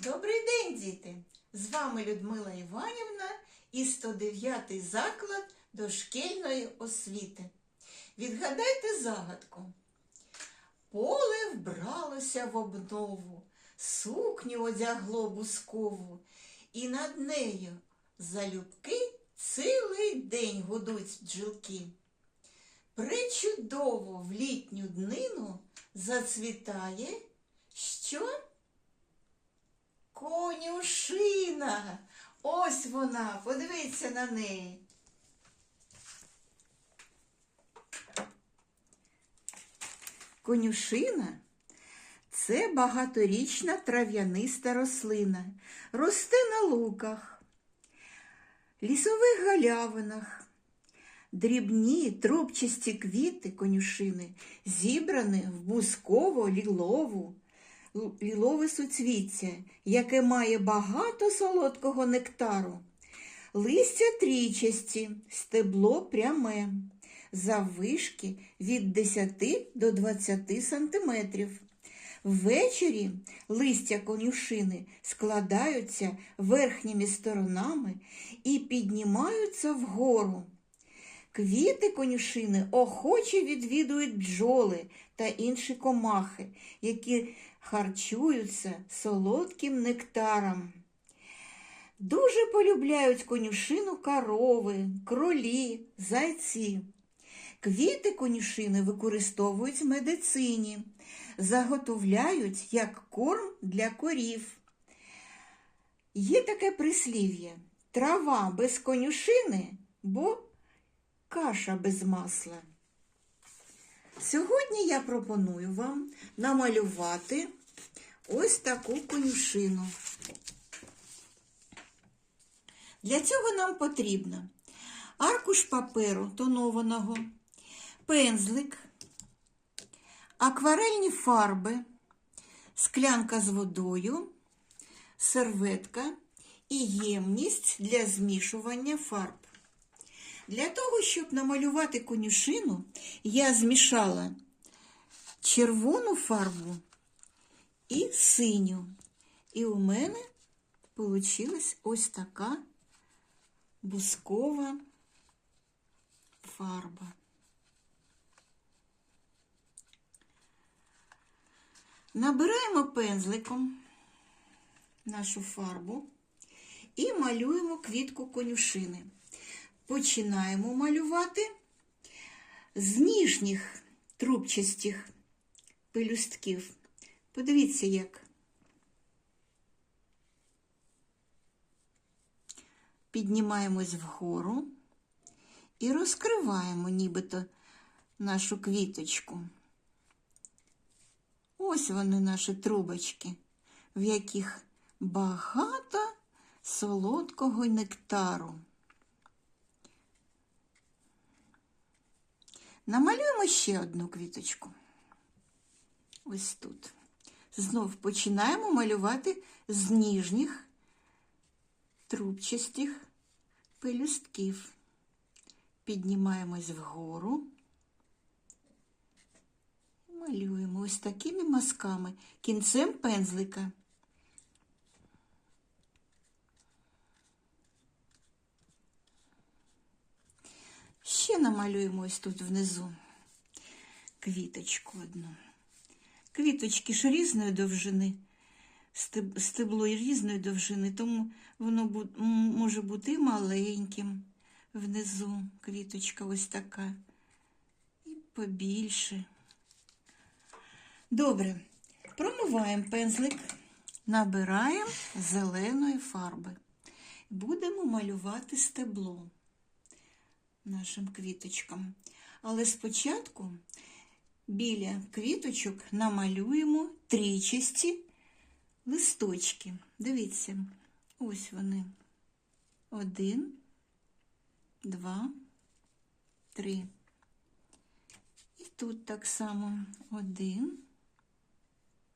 Добрий день, діти! З вами Людмила Іванівна і 109 заклад дошкільної освіти. Відгадайте загадку. Поле вбралося в обнову, сукню одягло бускову, і над нею залюбки цілий день гудуть бджілки. Причудово в літню днину зацвітає що? Конюшина. Ось вона, подивіться на неї. Конюшина це багаторічна трав'яниста рослина. Росте на луках, лісових галявинах. Дрібні трубчасті квіти конюшини зібрані в бусково-лілову лілове суцвіття, яке має багато солодкого нектару. Листя трійчасті, стебло пряме, заввишки від 10 до 20 сантиметрів. Ввечері листя конюшини складаються верхніми сторонами і піднімаються вгору. Квіти конюшини охоче відвідують бджоли та інші комахи, які харчуються солодким нектаром. Дуже полюбляють конюшину корови, кролі, зайці. Квіти конюшини використовують в медицині, заготовляють як корм для корів. Є таке прислів'я трава без конюшини, каша без масла. Сьогодні я пропоную вам намалювати ось таку конюшину. Для цього нам потрібно аркуш паперу тонованого, пензлик, акварельні фарби, склянка з водою, серветка і ємність для змішування фарб. Для того, щоб намалювати конюшину, я змішала червону фарбу і синю. І у мене вийшла ось така бускова фарба. Набираємо пензликом нашу фарбу і малюємо квітку конюшини. Починаємо малювати з ніжніх трубчастих пелюстків. Подивіться, як. Піднімаємось вгору і розкриваємо нібито нашу квіточку. Ось вони наші трубочки, в яких багато солодкого нектару. Намалюємо ще одну квіточку. Ось тут. Знов починаємо малювати з ніжніх трубчастих пелюстків. Піднімаємось вгору. Малюємо ось такими мазками кінцем пензлика. Ще намалюємо ось тут внизу квіточку одну. Квіточки ж різної довжини, стебло різної довжини, тому воно може бути маленьким внизу квіточка ось така, і побільше. Добре, промиваємо пензлик, набираємо зеленої фарби. Будемо малювати стебло нашим квіточкам. Але спочатку біля квіточок намалюємо трійчасті листочки. Дивіться, ось вони. Один, два, три. І тут так само один,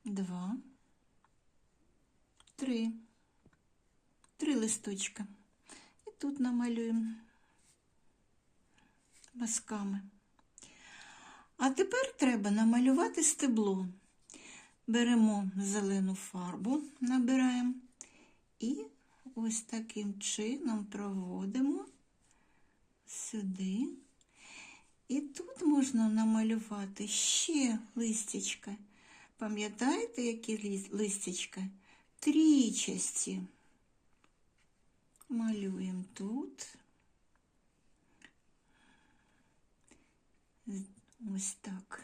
два, три. Три листочка. І тут намалюємо мазками. А тепер треба намалювати стебло. беремо зелену фарбу, набираємо і ось таким чином проводимо сюди. І тут можна намалювати ще листячка. Пам'ятаєте, які листячка? Трічасті. Малюємо тут. Ось так.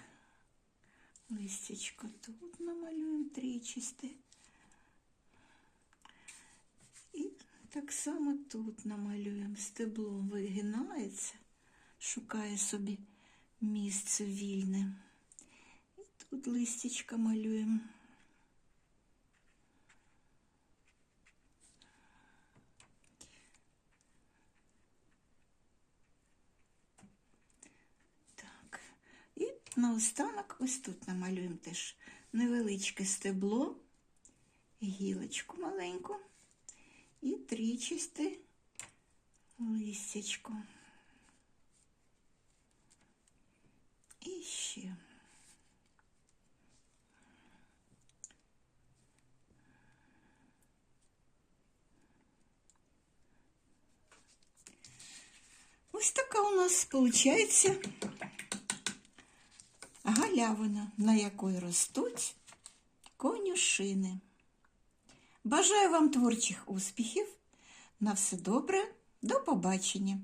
Листячко тут намалюємо трічасте. І так само тут намалюємо. Стебло вигинається, шукає собі місце вільне. І тут листячка малюємо. Так. І наостанок ось тут намалюємо теж невеличке стебло, гілочку маленьку і трічисте листячко. І ще. Ось така у нас виходить галявина, на якої ростуть конюшини. Бажаю вам творчих успіхів. На все добре, до побачення!